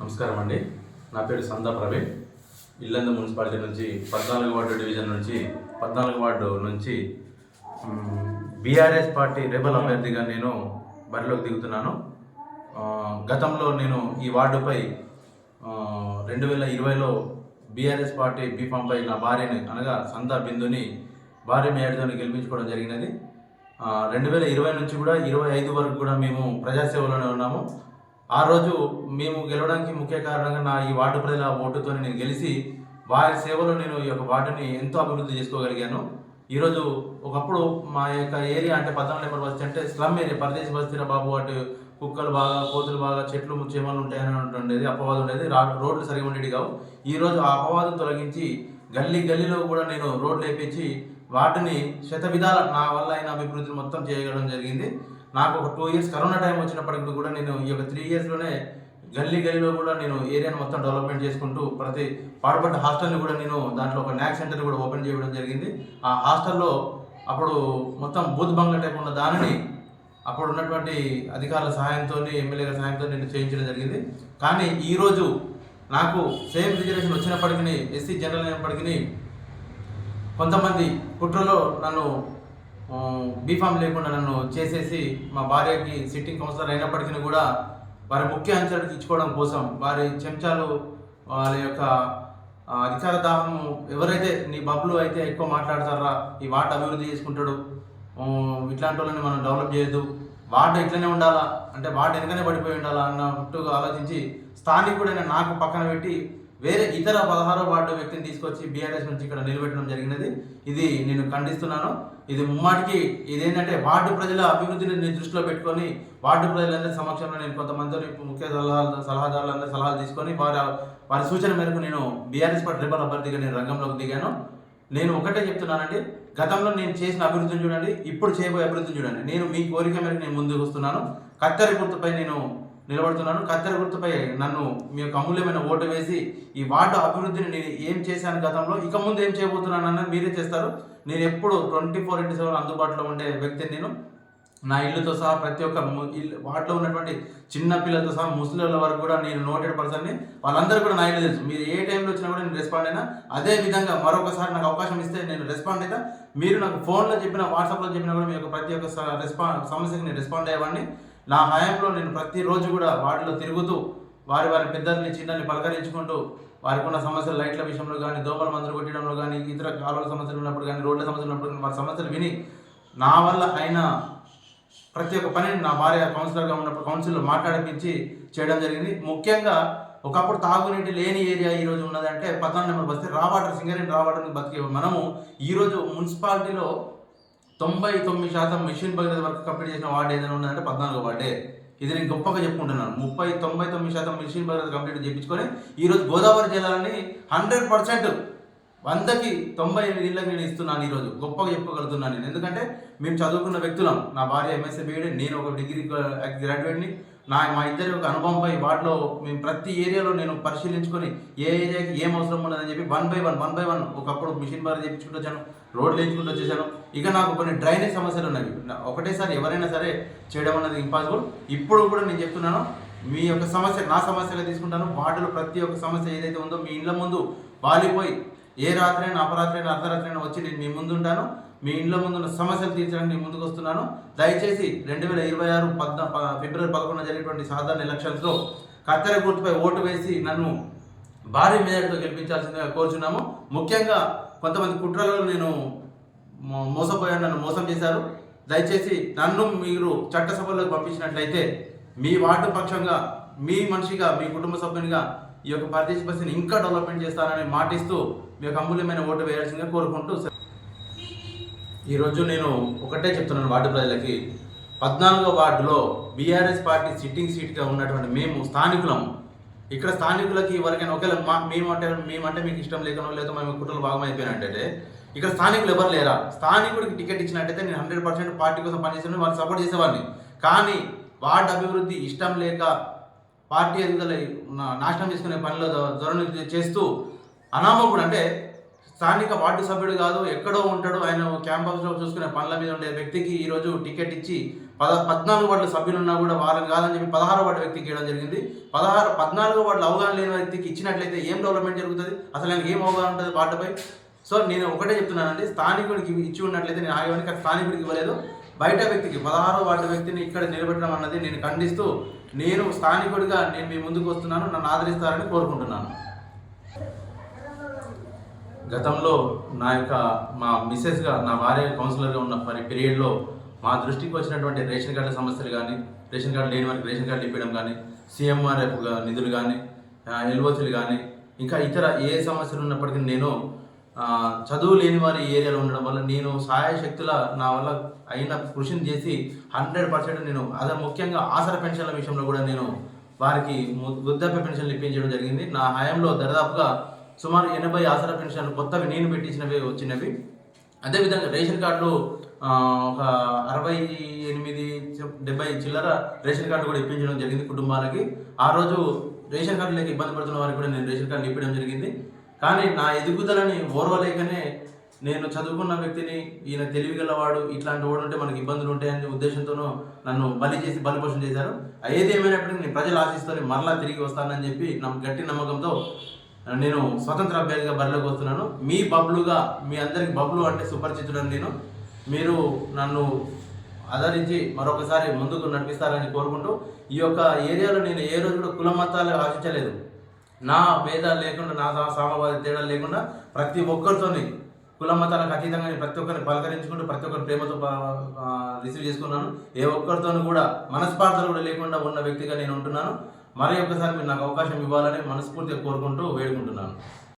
నమస్కారం అండి. నా పేరు సందా ప్రవీణ్. ఇల్లంద మున్సిపాలిటీ నుంచి పద్నాలుగు వార్డు డివిజన్ నుంచి పద్నాలుగు వార్డు నుంచి బీఆర్ఎస్ పార్టీ రెబల్ అభ్యర్థిగా నేను బరిలోకి దిగుతున్నాను. గతంలో నేను ఈ వార్డుపై రెండు వేల ఇరవైలో బీఆర్ఎస్ పార్టీ బీఫామ్పై నా భార్యని అనగా సందా బిందుని భార్య మేయడితో గెలిపించుకోవడం జరిగినది. రెండు వేల ఇరవై నుంచి కూడా ఇరవై ఐదు వరకు కూడా మేము ప్రజాసేవలోనే ఉన్నాము. ఆ రోజు మేము గెలవడానికి ముఖ్య కారణంగా నా ఈ వార్డు ప్రజల ఓటుతో నేను గెలిచి వారి సేవలో నేను ఈ యొక్క వార్డుని ఎంతో అభివృద్ధి చేసుకోగలిగాను. ఈరోజు ఒకప్పుడు మా యొక్క ఏరియా అంటే పద్నాలుగు నెంబర్ బస్తీ అంటే స్లమ్ ఏరియా పరదేశ బస్తీరా బాబు అటు కుక్కలు బాగా కోతులు బాగా చెట్లు చేమలు ఉంటాయని ఉండేది అపవాదం ఉండేది రోడ్లు సరిగా ఉండేవి కావు. ఈరోజు ఆ అపవాదం తొలగించి గల్లీ గల్లీలో కూడా నేను రోడ్లు వేపించి వాటిని శత విధాల నా వల్ల అయిన అభివృద్ధిని మొత్తం చేయగలడం జరిగింది. నాకు ఒక టూ ఇయర్స్ కరోనా టైం వచ్చినప్పటికి కూడా నేను ఈ యొక్క త్రీ ఇయర్స్లోనే గల్లీ గల్లీలో కూడా నేను ఏరియాను మొత్తం డెవలప్మెంట్ చేసుకుంటూ ప్రతి పాడుపడ్డ హాస్టల్ని కూడా నేను దాంట్లో ఒక న్యాక్ సెంటర్ కూడా ఓపెన్ చేయడం జరిగింది. ఆ హాస్టల్లో అప్పుడు మొత్తం బూత్ బంగ్లా టైప్ ఉన్న దానిని అప్పుడు ఉన్నటువంటి అధికారుల సహాయంతో ఎమ్మెల్యే గారి సహాయంతో నేను చేయించడం జరిగింది. కానీ ఈరోజు నాకు సేమ్ రిజర్వేషన్ వచ్చినప్పటికీ ఎస్సీ జనరల్ అయినప్పటికీ కొంతమంది కుట్రలో నన్ను బీఫామ్ లేకుండా నన్ను చేసేసి మా భార్యకి సిట్టింగ్ కౌన్సిలర్ అయినప్పటికీ కూడా వారి ముఖ్య అంచెలకు ఇచ్చుకోవడం కోసం వారి చెంచాలు వాళ్ళ యొక్క అధికార దాహం ఎవరైతే నీ బబ్బులు అయితే ఎక్కువ మాట్లాడతారా ఈ వార్డు అభివృద్ధి చేసుకుంటాడు ఇట్లాంటి వాళ్ళని మనం డెవలప్ చేయొద్దు. వార్డు ఇట్లనే ఉండాలా? అంటే వార్డు వెనుకనే పడిపోయి ఉండాలా? అన్నట్టుగా ఆలోచించి స్థానికుడైన నాకు పక్కన పెట్టి వేరే ఇతర పదహారో వార్డు వ్యక్తిని తీసుకొచ్చి బీఆర్ఎస్ నుంచి ఇక్కడ నిలబెట్టడం జరిగినది. ఇది నేను ఖండిస్తున్నాను. ఇది ముమ్మాటికి ఇదేంటంటే వార్డు ప్రజల అభివృద్ధిని నేను దృష్టిలో పెట్టుకొని వార్డు ప్రజలందరి సమక్షంలో నేను కొంతమంది ముఖ్య సలహాలు సలహాదారులందరూ సలహాలు తీసుకొని వారి వారి సూచన మేరకు నేను బీఆర్ఎస్ పార్టీ రేపల్ అభ్యర్థిగా నేను రంగంలోకి దిగాను. నేను ఒకటే చెప్తున్నానండి. గతంలో నేను చేసిన అభివృద్ధిని చూడండి. ఇప్పుడు చేయబోయే అభివృద్ధిని చూడండి. నేను మీ కోరిక మేరకు నేను ముందుకు వస్తున్నాను. కత్తెర గుర్తుపై నేను నిలబడుతున్నాను. కత్తెర గుర్తుపై నన్ను మీ యొక్క అమూల్యమైన ఓటు వేసి ఈ వార్డు అభివృద్ధిని నేను ఏం చేశాను గతంలో ఇక ముందు ఏం చేయబోతున్నాను అన్నది మీరే చేస్తారు. నేను ఎప్పుడు ట్వంటీ ఫోర్ ఇంటూ సెవెన్ అందుబాటులో ఉండే వ్యక్తిని నేను. నా ఇల్లుతో సహా ప్రతి ఒక్క ఇల్లు వాటిలో ఉన్నటువంటి చిన్న పిల్లలతో సహా ముస్లింల వరకు కూడా నేను నోటెడ్ పర్సన్ని. వాళ్ళందరూ కూడా నా ఇల్లు తెలుసు. మీరు ఏ టైంలో వచ్చినా కూడా నేను రెస్పాండ్ అయినా అదే విధంగా మరొకసారి నాకు అవకాశం ఇస్తే నేను రెస్పాండ్ అయితే. మీరు నాకు ఫోన్లో చెప్పిన వాట్సాప్లో చెప్పినా కూడా మీ యొక్క ప్రతి ఒక్క స- సమస్యకి నేను రెస్పాండ్ అయ్యేవాడిని. నా హయాంలో నేను ప్రతిరోజు కూడా వాటిలో తిరుగుతూ వారి వారి పెద్దల్ని చిన్నల్ని పలకరించుకుంటూ వారికి ఉన్న సమస్యలు లైట్ల విషయంలో కానీ దోమల మందులు కొట్టడంలో కానీ ఇతర కాలువల సమస్యలు ఉన్నప్పుడు కానీ రోడ్ల సమస్యలు ఉన్నప్పుడు కానీ వారి సమస్యలు విని నా వల్ల అయిన ప్రతి ఒక్క పనిని నా భార్య కౌన్సిలర్గా ఉన్నప్పుడు కౌన్సిల్లో మాట్లాడిపించి చేయడం జరిగింది. ముఖ్యంగా ఒకప్పుడు తాగునీటి లేని ఏరియా ఈ రోజు ఉన్నదంటే పద్నాలుగు నెంబర్ బస్తే రావాటర్ సింగరేణి రావాటర్ బతికే మనము ఈరోజు మున్సిపాలిటీలో తొంభై తొమ్మిది శాతం మిషన్ భగీరథ వర్క్ కంప్లీట్ చేసిన వార్డు ఏదైనా ఉందంటే పద్నాలుగు వార్డే. ఇది నేను గొప్పగా చెప్పుకుంటున్నాను. ముప్పై తొంభై తొమ్మిది శాతం మిషన్ భగీరథ కంప్లీట్ చేయించుకొని ఈరోజు గోదావరి జిల్లాలని హండ్రెడ్ పర్సెంట్ వందకి తొంభై ఎనిమిది ఇళ్ళకి నేను ఇస్తున్నాను ఈరోజు గొప్పగా చెప్పుకోగలుగుతున్నాను నేను. ఎందుకంటే మేము చదువుకున్న వ్యక్తులం. నా భార్య ఎంఎస్సీ బీఎడ్ నేను ఒక డిగ్రీ గ్రాడ్యుయేట్ని నా మా ఇద్దరి యొక్క అనుభవంపై వాటిలో మేము ప్రతి ఏరియాలో నేను పరిశీలించుకొని ఏ ఏరియాకి ఏం అవసరం ఉన్నదని చెప్పి one by one one by one ఒకప్పుడు మిషన్ బార్ చేయించుకుంటూ వచ్చాను రోడ్లు వేయించుకుంటూ వచ్చేసాను. ఇక నాకు కొన్ని డ్రైనేజ్ సమస్యలు ఉన్నాయి ఒకటేసారి ఎవరైనా సరే చేయడం అనేది ఇంపాసిబుల్ ఇప్పుడు కూడా నేను చెప్తున్నాను మీ యొక్క సమస్య నా సమస్యగా తీసుకుంటాను. వాటిలో ప్రతి ఒక్క సమస్య ఏదైతే ఉందో మీ ఇండ్ల ముందు వాలిపోయి ఏ రాత్రి అయినా అపరాత్రి అయినా అర్ధరాత్రి అయినా వచ్చి నేను మీ ముందు ఉంటాను. మీ ఇంట్లో ముందున్న సమస్యలు తీర్చడానికి నేను ముందుకు వస్తున్నాను. దయచేసి రెండు వేల ఇరవై ఆరు పద్నా ఫిబ్రవరి పదకొండున జరిగినటువంటి సాధారణ ఎలక్షన్స్లో కత్తెర గుర్తుపై ఓటు వేసి నన్ను భారీ మెజార్టీతో గెలిపించాల్సిందిగా కోరుచున్నాము. ముఖ్యంగా కొంతమంది కుట్రలలో నేను మోసపోయాను నన్ను మోసం చేశారు. దయచేసి నన్ను మీరు చట్టసభలోకి పంపించినట్లయితే మీ వార్డు పక్షంగా మీ మనిషిగా మీ కుటుంబ సభ్యునిగా ఈ యొక్క పార్టిసిపేషన్ ఇంకా డెవలప్మెంట్ చేస్తానని మాటిస్తూ మీ యొక్క అమూల్యమైన ఓటు వేయాల్సిందిగా కోరుకుంటూ ఈరోజు నేను ఒకటే చెప్తున్నాను వార్డు ప్రజలకి. పద్నాలుగో వార్డులో బీఆర్ఎస్ పార్టీ సిట్టింగ్ సీట్గా ఉన్నటువంటి మేము స్థానికులం. ఇక్కడ స్థానికులకి ఎవరికైనా ఒకవేళ మా మేమంటే మేమంటే మీకు ఇష్టం లేకనో లేదో మేము కుట్రలు భాగమైపోయినట్టయితే ఇక్కడ స్థానికులు ఎవరు లేరా? స్థానికుడికి టికెట్ ఇచ్చినట్టయితే నేను హండ్రెడ్ పర్సెంట్ పార్టీ కోసం పనిచేసిన వాళ్ళు సపోర్ట్ చేసేవాడిని. కానీ వార్డు అభివృద్ధి ఇష్టం లేక పార్టీ ఎదుగుదల నాశనం చేసుకునే పనిలో ధ- ధోరణి చేస్తూ అనామకుడు అంటే స్థానిక వార్డు సభ్యుడు కాదు ఎక్కడో ఉంటాడు ఆయన క్యాంపస్లో చూసుకునే పనుల మీద ఉండే వ్యక్తికి ఈరోజు టికెట్ ఇచ్చి పద పద్నాలుగు వార్డుల సభ్యులున్నా కూడా వాళ్ళని కాదని చెప్పి పదహారు వార్డు వ్యక్తికి ఇవ్వడం జరిగింది. పదహారు పద్నాలుగు వార్డుల అవగాహన లేని వ్యక్తికి ఇచ్చినట్లయితే ఏం డెవలప్మెంట్ జరుగుతుంది? అసలు ఆయనకి ఏం అవగాహన ఉంటుంది వాటిపై సో నేను ఒకటే చెప్తున్నానండి స్థానికుడికి ఇచ్చి ఉన్నట్లయితే నేను ఆగేవాడిని కానీ స్థానికుడికి ఇవ్వలేదు. బయట వ్యక్తికి పదహారో వార్డు వ్యక్తిని ఇక్కడ నిలబెట్టడం అన్నది నేను ఖండిస్తూ నేను స్థానికుడిగా నేను మీ ముందుకు వస్తున్నాను నన్ను ఆదరిస్తారని కోరుకుంటున్నాను. గతంలో నా యొక్క మా మిస్సెస్గా నా భార్య కౌన్సిలర్గా ఉన్న పరి పీరియడ్లో మా దృష్టికి వచ్చినటువంటి రేషన్ కార్డుల సమస్యలు కానీ రేషన్ కార్డు లేని వారికి రేషన్ కార్డు ఇప్పించడం కానీ సీఎంఆర్ఎఫ్ నిధులు కానీ ఎల్ఓసీలు కానీ ఇంకా ఇతర ఏ సమస్యలు ఉన్నప్పటికీ నేను చదువు లేని వారి ఏరియాలో ఉండడం వల్ల నేను సహాయ శక్తుల నా వల్ల అయిన కృషిని చేసి హండ్రెడ్ పర్సెంట్ నేను అదే ముఖ్యంగా ఆసర పెన్షన్ల విషయంలో కూడా నేను వారికి వృద్ధాప్య పెన్షన్లు ఇప్పించడం జరిగింది. నా హయాంలో దరిదాపుగా సుమారు ఎనభై ఆసరా పెన్షన్ కొత్తవి నేను పెట్టించినవి వచ్చినవి. అదేవిధంగా రేషన్ కార్డులు ఒక అరవై ఎనిమిది డెబ్బై చిల్లర రేషన్ కార్డు కూడా ఇప్పించడం జరిగింది కుటుంబాలకి. ఆ రోజు రేషన్ కార్డు లేక ఇబ్బంది పడుతున్న వారికి కూడా నేను రేషన్ కార్డు ఇప్పించడం జరిగింది. కానీ నా ఎదుగుదలని ఓర్వలేకనే నేను చదువుకున్న వ్యక్తిని ఈయన తెలివిగలవాడు ఇట్లాంటి వాడు ఉంటే మనకి ఇబ్బందులు ఉంటాయనే ఉద్దేశంతోనూ నన్ను బలి చేసి బలిపోషణ చేశారు. ఏది ఏమైనప్పటికీ నేను ప్రజలు ఆశిస్తూనే మరలా తిరిగి వస్తానని చెప్పి నా గట్టి నమ్మకంతో నేను స్వతంత్ర అభ్యర్థిగా బరిలోకి వస్తున్నాను. మీ బబ్లుగా మీ అందరికి బబ్లు అంటే సుపరిచితుడని నేను. మీరు నన్ను ఆదరించి మరొకసారి ముందుకు నడిపిస్తారని కోరుకుంటూ ఈ యొక్క ఏరియాలో నేను ఏ రోజు కూడా కుల మతాలు ఆశించలేదు. నా భేదాలు లేకుండా నా సామవాద తేడా లేకుండా ప్రతి ఒక్కరితోని కుల మతాలకు అతీతంగా నేను ప్రతి ఒక్కరిని పలకరించుకుంటూ ప్రతి ఒక్కరి ప్రేమతో రిసీవ్ చేసుకున్నాను. ఏ ఒక్కరితోనూ కూడా మనస్పార్థలు కూడా లేకుండా ఉన్న వ్యక్తిగా నేను ఉంటున్నాను. మరి ఒక్కసారి మీరు నాకు అవకాశం ఇవ్వాలని మనస్ఫూర్తిగా కోరుకుంటూ వేడుకుంటున్నాను.